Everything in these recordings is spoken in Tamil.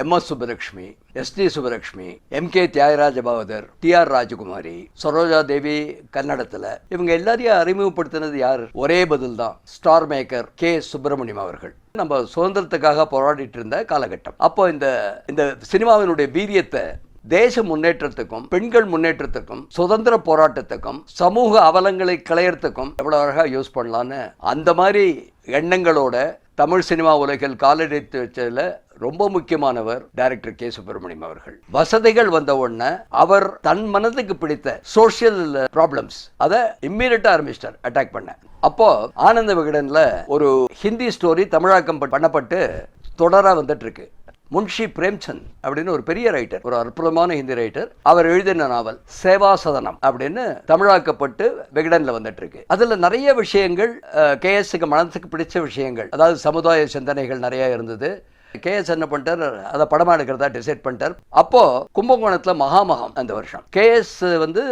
M S Subbulakshmi S D Subbulakshmi M K Thyagaraja Bhagavathar T R Rajakumari Saroja Devi கன்னடத்தில் இவங்க எல்லாரையும் அறிமுகப்படுத்தினது யார்? ஒரே பதில் தான் ஸ்டார் மேக்கர் கே சுப்பிரமணியம் அவர்கள். நம்ம சுதந்திரத்துக்காக போராடிட்டு இருந்த காலகட்டம். அப்போ இந்த இந்த சினிமாவினுடைய வீரியத்தை தேச முன்னேற்றத்துக்கும் பெண்கள் முன்னேற்றத்துக்கும் சுதந்திர போராட்டத்துக்கும் சமூக அவலங்களை களையறதுக்கும் எவ்வளோ அழகாக யூஸ் பண்ணலான்னு அந்த மாதிரி எண்ணங்களோட தமிழ் சினிமா உலகில் காலடித்து வச்சதில் ரொம்ப முக்கியமானவர் டைரக்டர் கே. சுப்பிரமணியம் அவர்கள். வசதிகள் வந்த உடனே அவர் தன் மனதுக்கு பிடித்த சோஷியல் ப்ராப்ளம்ஸ் அதை இம்மீடியட்டா ஆரம்பிச்சிட்டார் அட்டாக் பண்ண. அப்போ ஆனந்த விகடன்ல ஒரு ஹிந்தி ஸ்டோரி தமிழாக்கம் பண்ணப்பட்டு தொடரா வந்துட்டு இருக்கு முன்ஷி பிரேம்சந்த் அப்படின்னு ஒரு பெரிய ரைட்டர் ஒரு அற்புதமான ஹிந்தி ரைட்டர் அவர் எழுதின நாவல் சேவா சதனம் அப்படின்னு தமிழாக்கப்பட்டு விகடன்ல வந்துட்டு இருக்கு அதுல நிறைய விஷயங்கள் கேஎஸ்க்கு மனசுக்கு பிடிச்ச விஷயங்கள் அதாவது சமுதாய சிந்தனைகள் நிறைய இருந்தது. கே எஸ் என்ன பண்ணிட்டார்? அதை படமா எடுக்கிறதா டிசைட் பண்ணிட்டார். அப்போது கும்பகோணத்தில் மகாமகம் அந்த வருஷம். கேஎஸ் வந்து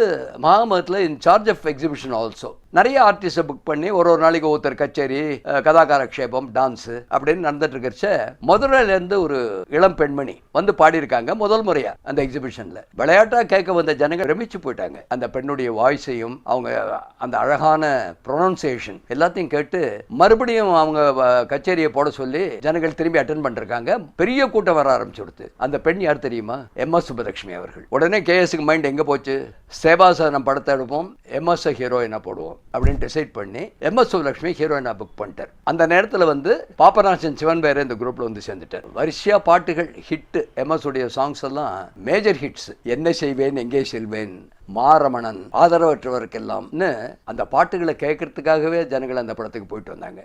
மகாமகத்தில் in charge of exhibition also நிறைய ஆர்டிஸ்டை புக் பண்ணி ஒரு ஒரு நாளைக்கு ஒருத்தர் கச்சேரி கதாகாரக்ஷேபம் டான்ஸு அப்படின்னு நடந்துட்டு இருக்கிறச்ச மதுரையிலேருந்து ஒரு இளம் பெண்மணி வந்து பாடியிருக்காங்க முதல் முறையாக அந்த எக்ஸிபிஷனில் விளையாட்டாக கேட்க வந்த ஜனங்கள் ரமிச்சு போயிட்டாங்க. அந்த பெண்ணுடைய வாய்ஸையும் அவங்க அந்த அழகான ப்ரொனன்சியேஷன் எல்லாத்தையும் கேட்டு மறுபடியும் அவங்க வ- கச்சேரியை போட சொல்லி ஜனங்கள் திரும்பி அட்டன் பண்ணிருக்காங்க. பெரிய கூட்டம் வர ஆரம்பிச்சு கொடுத்து. அந்த பெண் யார் தெரியுமா? எம். எஸ் சுப்பலட்சுமி அவர்கள். உடனே கேஎஸ்க்கு மைண்ட் எங்கே போச்சு? சேபாசனம் படத்தை எடுப்போம். எம்எஸ்ஸை ஹீரோயினாக போடுவோம் அப்படின்னு டிசைட் பண்ணி எம்எஸ் சுலட்சுமி ஹீரோயினாக புக் பண்ணிட்டார். அந்த நேரத்தில் வந்து பாப்பநாசன் சிவன் பேர் இந்த குரூப்பில் வந்து சேர்ந்துட்டார். வரிசையாக பாட்டுகள் ஹிட்டு எம்எஸ் உடைய சாங்ஸ் எல்லாம் மேஜர் ஹிட்ஸ் என்ன செய்வேன் எங்கே செல்வேன் மாரமணன் ஆதரவற்றவருக்கெல்லாம்னு அந்த பாட்டுகளை கேட்கறதுக்காகவே ஜனங்கள் அந்த படத்துக்கு போயிட்டு வந்தாங்க.